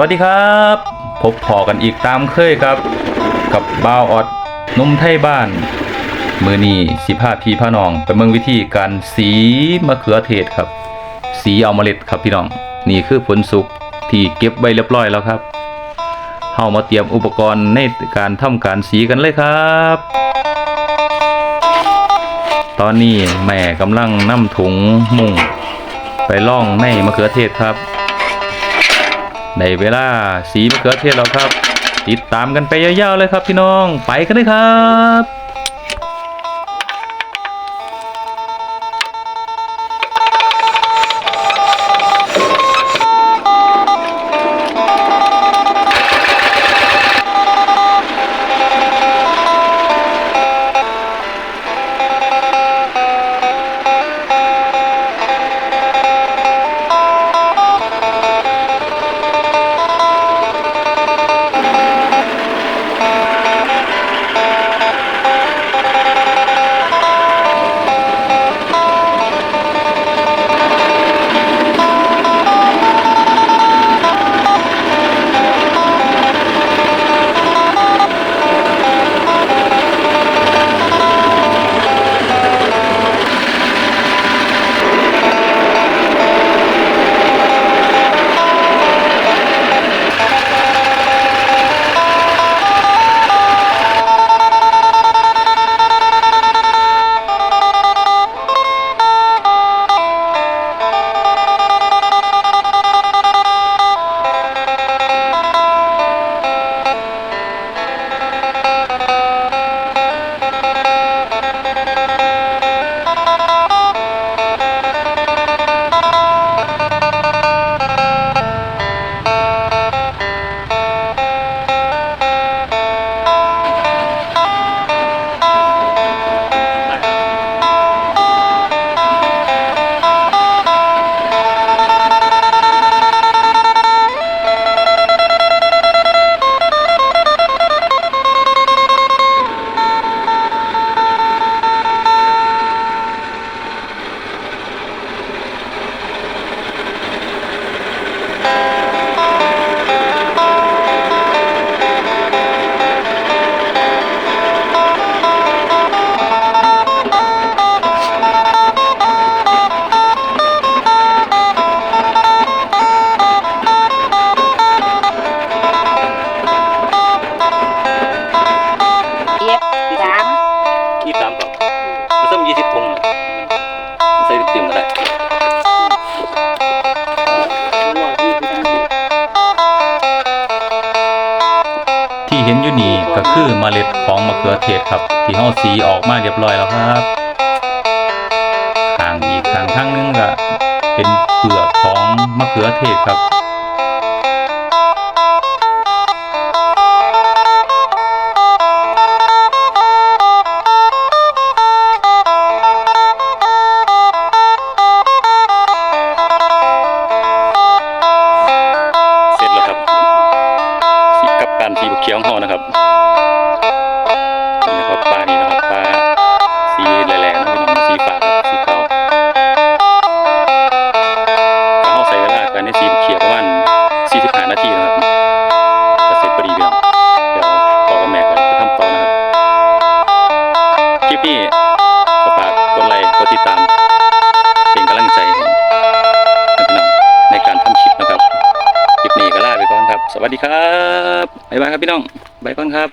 วัสดีครับ พบพอกันอีกตามเคยครับ กับบ่าวออดนุ่มไทยบ้าน มือนี้สิพาพี่พาน้องไปเมืองวิธีการสีมะเขือเทศครับ สีเอาเมล็ดครับพี่น้อง นี่คือผลสุกที่เก็บไว้เรียบร้อยแล้วครับเฮามาเตรียมอุปกรณ์ในการทำการสีกันเลยครับ ตอนนี้แม่กำลังนำถุงมุ่ง ไปล่องในมะเขือเทศครับ ในเวลาสีมะเขือเทศแล้วครับ ติดตามกันไปยาวๆเลยครับพี่น้องไปกันเลยครับ เห็นอยู่นี่ก็คือเมล็ดของมะเขือเทศครับ ที่เฮาสีออกมาเรียบร้อยแล้วครับข้างอีกข้างข้างนึงก็เป็นเปลือกของมะเขือเทศครับ สีกับกเขียวของเรานะครับนี่นะครับปลานี่นะ วัสดีครับบ๊ายบายครับพี่น้องบายบายก่อนครับ